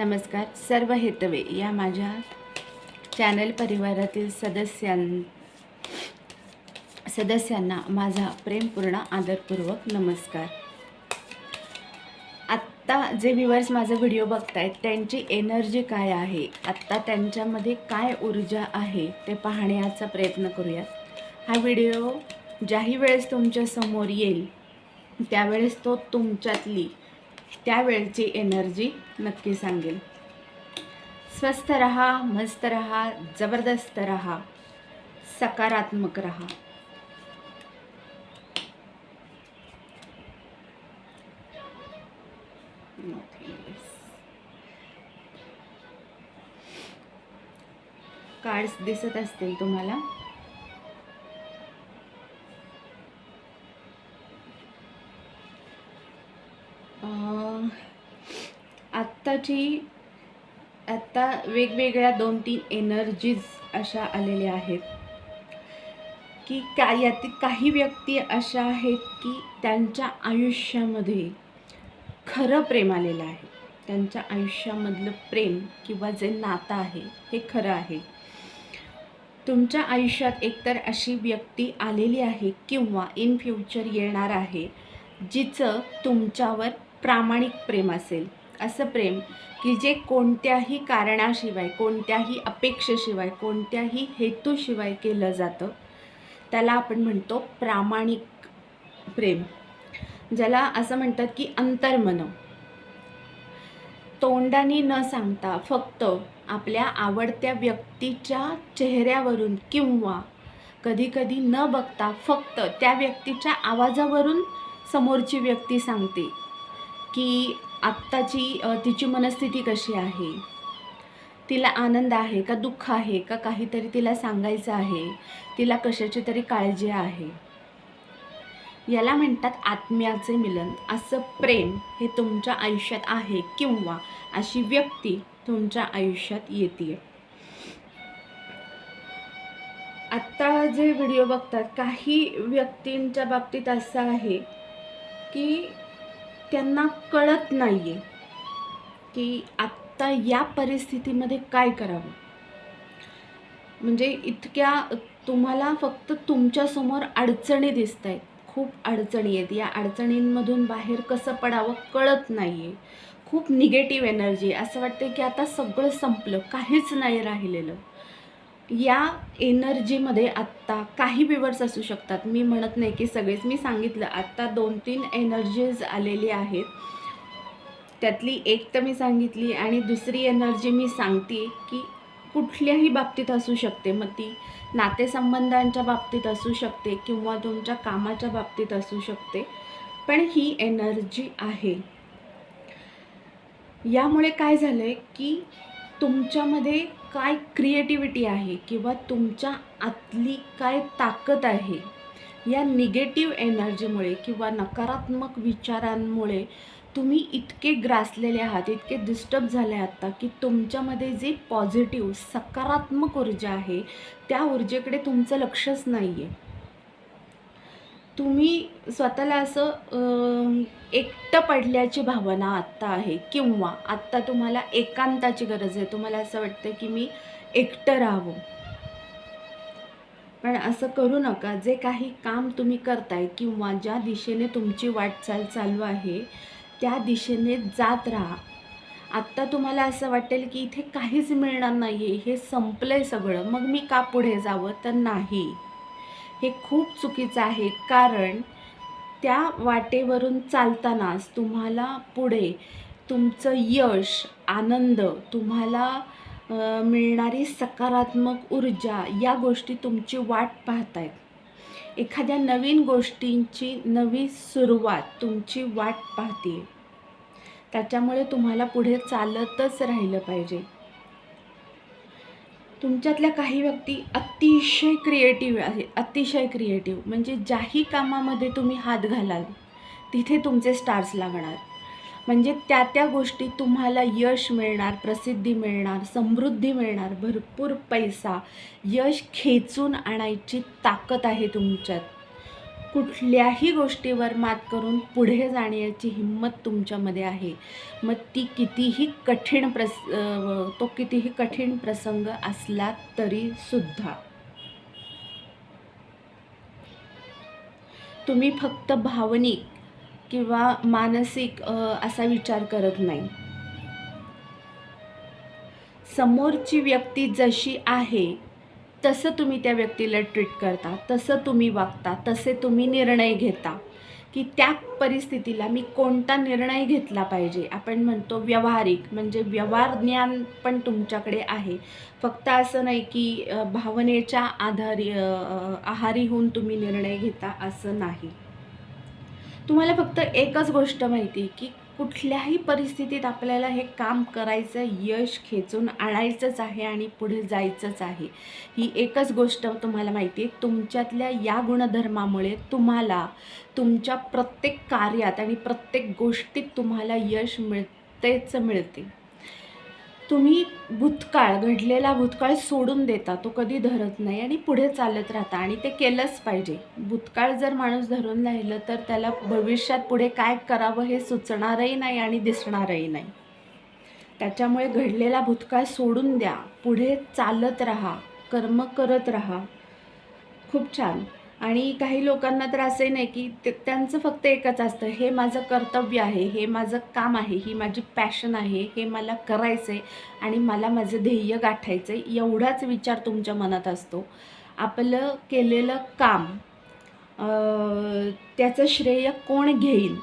नमस्कार सर्व हेतवे या माझ्या चॅनल परिवारातील सदस्यां सदस्यांना माझा प्रेमपूर्ण आदरपूर्वक नमस्कार. आत्ता जे व्ह्युअर्स माझा व्हिडिओ बघतायत त्यांची एनर्जी काय आहे? आत्ता त्यांच्यामध्ये काय ऊर्जा आहे ते पाहण्याचा प्रयत्न करूयात. हा व्हिडिओ ज्याही वेळेस तुमच्यासमोर येईल त्यावेळेस तो तुमच्यातली त्यावेळची एनर्जी नक्की सांगेल. स्वस्थ रहा मस्त रहा जबरदस्त रहा सकारात्मक रहा. कार्ड्स दिसत असतील तुम्हाला? आत्ताची आत्ता वेगवेगळ्या दोन तीन एनर्जीज अशा आलेल्या आहेत. की का यातील काही व्यक्ती अशा आहेत की त्यांच्या आयुष्यामध्ये खरं प्रेम आलेलं आहे. त्यांच्या आयुष्यामधलं प्रेम किंवा जे नातं आहे हे खरं आहे. तुमच्या आयुष्यात एकतर अशी व्यक्ती आलेली आहे किंवा इन फ्युचर येणार आहे जिचं तुमच्यावर प्रामाणिक प्रेम असेल. असं प्रेम की जे कोणत्याही कारणाशिवाय कोणत्याही अपेक्षेशिवाय कोणत्याही हेतूशिवाय केलं जातं त्याला आपण म्हणतो प्रामाणिक प्रेम. ज्याला असं म्हणतात की अंतर्मन. तोंडाने न सांगता फक्त आपल्या आवडत्या व्यक्तीच्या चेहऱ्यावरून किंवा कधीकधी न बघता फक्त त्या व्यक्तीच्या आवाजावरून समोरची व्यक्ती सांगते की आत्ताची तिची मनस्थिती कशी आहे? तिला आनंद आहे का दुःख आहे का काहीतरी तिला सांगायचं आहे? तिला कशाची तरी काळजी आहे? याला म्हणतात आत्म्याचे मिलन. असं प्रेम हे तुमच्या आयुष्यात आहे किंवा अशी व्यक्ती तुमच्या आयुष्यात येते आत्ता जे व्हिडिओ बघतात काही व्यक्तींच्या बाबतीत असं आहे की त्यांना कळत नाही आहे की आत्ता या परिस्थितीमध्ये काय करावं. म्हणजे इतक्या तुम्हाला फक्त तुमच्यासमोर अडचणी दिसत आहेत खूप अडचणी आहेत. या अडचणींमधून बाहेर कसं पडावं कळत नाही आहे खूप निगेटिव्ह एनर्जी असं वाटतं की आता सगळं संपलं. काहीच नाही राहिलेलं. या एनर्जीमध्ये आत्ता काही विवर्स असू शकतात. मी म्हणत नाही की सगळेच. मी सांगितलं आत्ता दोन तीन एनर्जीज आलेली आहेत. त्यातली एक तर मी सांगितली आणि दुसरी एनर्जी मी सांगते की कुठल्याही बाबतीत असू शकते. मग ती नातेसंबंधांच्या बाबतीत असू शकते किंवा तुमच्या कामाच्या बाबतीत असू शकते. पण ही एनर्जी आहे. यामुळे काय झालं आहे की तुमच्यामध्ये काय क्रिएटिव्हिटी आहे किंवा तुमच्या आतली काय ताकद आहे या निगेटिव्ह एनर्जीमुळे किंवा नकारात्मक विचारांमुळे तुम्ही इतके ग्रासलेले आहात इतके डिस्टर्ब झाले आहात की तुमच्यामध्ये जी पॉझिटिव्ह सकारात्मक ऊर्जा आहे त्या ऊर्जेकडे तुमचं लक्षच नाही आहे तुम्ही स्वतःला असं एकटं पडल्याची भावना आत्ता आहे किंवा आत्ता तुम्हाला एकांताची गरज आहे तुम्हाला असं वाटतं की मी एकटं राहावं. पण असं करू नका. जे काही काम तुम्ही करताय किंवा ज्या दिशेने तुमची वाटचाल चालू आहे त्या दिशेने जात राहा. आत्ता तुम्हाला असं वाटेल की इथे काहीच मिळणार नाही आहे हे संपलं आहे सगळं. मग मी का पुढे जावं? तर नाही. हे खूप चुकीचं आहे. कारण त्या वाटेवरून चालतानाच तुम्हाला पुढे तुमचं यश आनंद तुम्हाला मिळणारी सकारात्मक ऊर्जा या गोष्टी तुमची वाट पाहत आहेत एखाद्या नवीन गोष्टींची नवी सुरुवात तुमची वाट पाहते त्याच्यामुळे तुम्हाला पुढे चालतच राहिलं पाहिजे. तुमच्यातल्या काही व्यक्ती अतिशय क्रिएटिव्ह आहे अतिशय क्रिएटिव्ह म्हणजे ज्याही कामामध्ये तुम्ही हात घालाल तिथे तुमचे स्टार्स लागणार. म्हणजे त्या त्या गोष्टी तुम्हाला यश मिळणार प्रसिद्धी मिळणार समृद्धी मिळणार भरपूर पैसा यश खेचून आणायची ताकद आहे तुमच्यात. कुठल्याही गोष्टीवर मात करून पुढे जाण्याची हिंमत तुमच्यामध्ये आहे. मग ती कितीही कठीण प्रस तो कितीही कठीण प्रसंग असला तरीसुद्धा तुम्ही फक्त भावनिक किंवा मानसिक असा विचार करत नाही. समोरची व्यक्ती जशी आहे तसं तुम्ही त्या व्यक्तीला ट्रीट करता तसं तुम्ही वागता तसे तुम्ही निर्णय घेता. की त्या परिस्थितीला मी कोणता निर्णय घेतला पाहिजे? आपण म्हणतो व्यवहारिक म्हणजे व्यवहार ज्ञान पण तुमच्याकडे आहे. फक्त असं नाही की भावनेच्या आधारी आहारी होऊन तुम्ही निर्णय घेता असं नाही. तुम्हाला फक्त एकच गोष्ट माहिती की कुठल्याही परिस्थितीत आपल्याला हे काम करायचं यश खेचून आणायचंच आहे आणि पुढे जायचंच आहे. ही एकच गोष्ट तुम्हाला माहिती आहे तुमच्यातल्या या गुणधर्मामुळे तुम्हाला तुमच्या प्रत्येक कार्यात आणि प्रत्येक गोष्टीत तुम्हाला यश मिळतेच मिळते. तुम्ही भूतकाळ घडलेला भूतकाळ सोडून देता तो कधी धरत नाही आणि पुढे चालत राहता आणि ते केलंच पाहिजे. भूतकाळ जर माणूस धरून राहिलं तर त्याला भविष्यात पुढे काय करावं हे सुचणारही नाही आणि दिसणारही नाही. त्याच्यामुळे घडलेला भूतकाळ सोडून द्या पुढे चालत राहा कर्म करत राहा. खूप छान. आणि काही लोकांना तर असंही नाही की ते त्यांचं फक्त एकच असतं हे माझं कर्तव्य आहे हे माझं काम आहे ही माझी पॅशन आहे हे मला करायचं आहे आणि मला माझं ध्येय गाठायचं आहे एवढाच विचार तुमच्या मनात असतो. आपलं केलेलं काम त्याचं श्रेय कोण घेईल?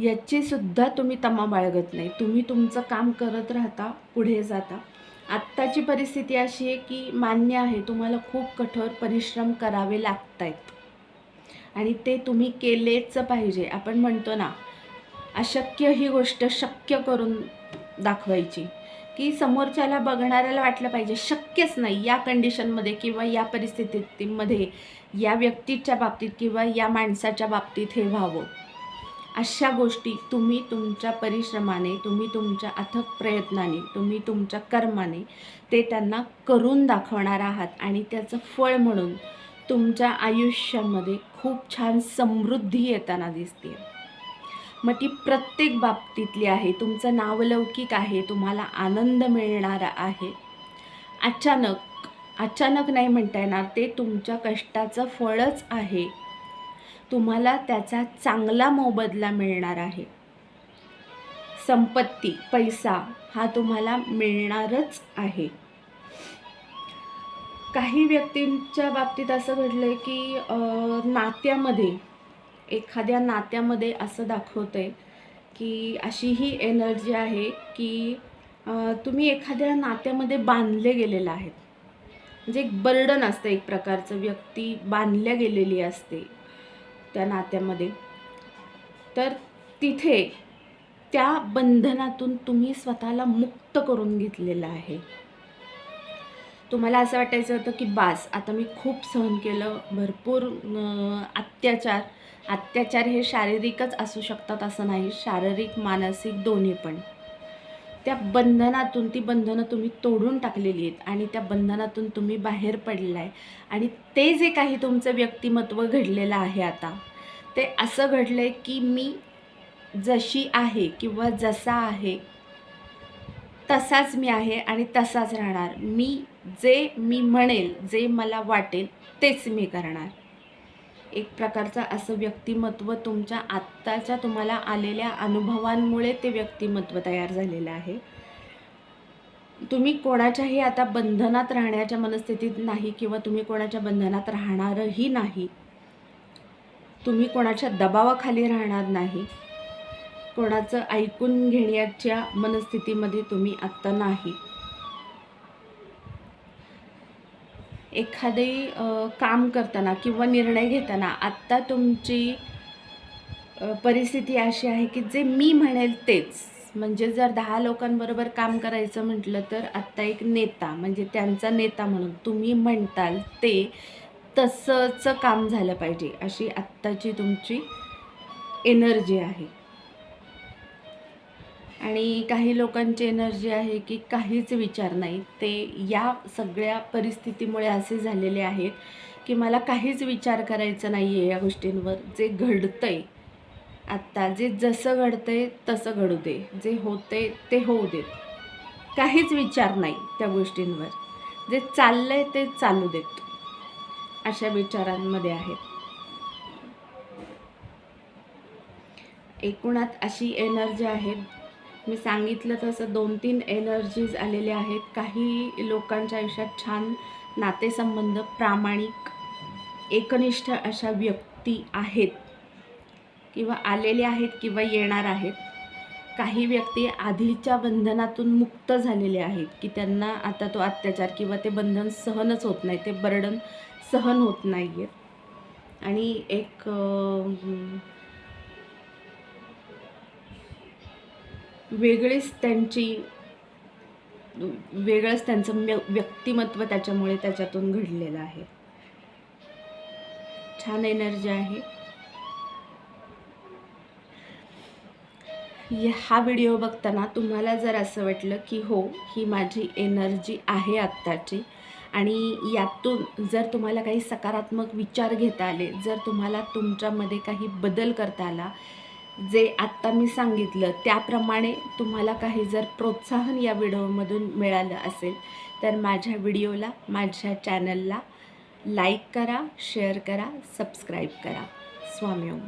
याचीसुद्धा तुम्ही तमा बाळगत नाही. तुम्ही तुमचं काम करत राहता पुढे जाता. आत्ताची परिस्थिती अशी आहे की मान्य आहे तुम्हाला खूप कठोर परिश्रम करावे लागत आहेत आणि ते तुम्ही केलेच पाहिजे. आपण म्हणतो ना अशक्य ही गोष्ट शक्य करून दाखवायची. की समोरच्याला बघणाऱ्याला वाटलं पाहिजे शक्यच नाही या कंडिशनमध्ये किंवा या परिस्थितीमध्ये या व्यक्तीच्या बाबतीत किंवा या माणसाच्या बाबतीत हे व्हावं. अशा गोष्टी तुम्ही तुमच्या परिश्रमाने तुम्ही तुमच्या अथक प्रयत्नाने तुम्ही तुमच्या कर्माने ते त्यांना करून दाखवणार आहात आणि त्याचं फळ म्हणून तुमच्या आयुष्यामध्ये खूप छान समृद्धी येताना दिसते मग ती प्रत्येक बाबतीतली आहे तुमचं नावलौकिक आहे तुम्हाला आनंद मिळणारा आहे. अचानक अचानक नाही म्हणता येणार ते तुमच्या कष्टाचं फळच आहे. तुम्हाला त्याचा चांगला मोबदला मिळणार आहे. संपत्ती पैसा हा तुम्हाला मिळणारच आहे. काही व्यक्तींच्या बाबतीत असं घडलं आहे की नात्यामध्ये एखाद्या नात्यामध्ये असं दाखवतं आहे की अशी ही एनर्जी आहे की तुम्ही एखाद्या नात्यामध्ये बांधले गेलेलं आहेत. म्हणजे एक बर्डन असतं एक प्रकारचं व्यक्ती बांधल्या गेलेली असते. त्या नात्यामध्ये. तर तिथे त्या बंधनातून तुम्ही स्वतःला मुक्त करून घेतलेलं आहे. तुम्हाला असं वाटायचं होतं की बास आता मी खूप सहन केलं भरपूर अत्याचार. अत्याचार हे शारीरिकच असू शकतात असं नाही शारीरिक मानसिक दोन्ही पण. त्या बंधनातून ती बंधनं तुम्ही तोडून टाकलेली आहेत आणि त्या बंधनातून तुम्ही बाहेर पडला आहे आणि ते जे काही तुमचं व्यक्तिमत्व घडलेलं आहे आता ते असं घडलं आहे की मी जशी आहे किंवा जसा आहे तसाच मी आहे आणि तसाच राहणार. मी जे मी म्हणेल जे मला वाटेल तेच मी करणार. एक प्रकारचं असं व्यक्तिमत्व तुमच्या आत्ताच्या तुम्हाला आलेल्या अनुभवांमुळे ते व्यक्तिमत्व तयार झालेलं आहे. तुम्ही कोणाच्याही आता बंधनात राहण्याच्या मनस्थितीत नाही किंवा तुम्ही कोणाच्या बंधनात राहणारही नाही. तुम्ही कोणाच्या दबावाखाली राहणार नाही. कोणाचं ऐकून घेण्याच्या मनस्थितीमध्ये तुम्ही आत्ता नाही. एखादे काम करताना किंवा निर्णय घेताना आत्ता तुमची परिस्थिती अशी आहे की जे मी म्हणेल तेच. म्हणजे जर दहा लोकांबरोबर काम करायचं म्हटलं तर आत्ता एक नेता म्हणजे त्यांचा नेता म्हणून तुम्ही म्हणताल ते तसंच काम झालं पाहिजे अशी आत्ताची तुमची एनर्जी आहे. आणि काही लोकांची एनर्जी आहे की काहीच विचार नाही. ते या सगळ्या परिस्थितीमुळे असे झालेले आहेत की मला काहीच विचार करायचा नाही आहे या गोष्टींवर. जे घडतं आहे आत्ता जे जसं घडतं आहे तसं घडू दे. जे होते ते होऊ देत काहीच विचार नाही त्या गोष्टींवर. जे चाललं आहे ते चालू देत. अशा विचारांमध्ये आहेत एकूणात अशी एनर्जी आहे मी सांगितलं तसं दोन तीन एनर्जीज आलेल्या आहेत. काही लोकांच्या आयुष्यात छान नातेसंबंध प्रामाणिक एकनिष्ठ अशा व्यक्ती आहेत. किंवा आलेल्या आहेत किंवा येणार आहेत. काही व्यक्ती आधीच्या बंधनातून मुक्त झालेले आहेत की त्यांना आता तो अत्याचार किंवा ते बंधन सहनच होत नाही ते बर्डन सहन होत नाही आहे आणि एक वेगळीच त्यांची वेगळंच त्यांचं व्यक्तिमत्व त्याच्यामुळे त्याच्यातून घडलेलं आहे. छान एनर्जी आहे. हा व्हिडिओ बघताना तुम्हाला जर असं वाटलं की हो ही माझी एनर्जी आहे आत्ताची आणि यातून जर तुम्हाला काही सकारात्मक विचार घेता आले जर तुम्हाला तुमच्यामध्ये काही बदल करता आला जे आत्ता मी सांगितलं त्याप्रमाणे तुम्हाला काही जर प्रोत्साहन या व्हिडिओमधून मिळालं असेल तर माझ्या व्हिडिओला माझ्या चॅनलला लाईक करा शेअर करा सबस्क्राईब करा. स्वामी ओम.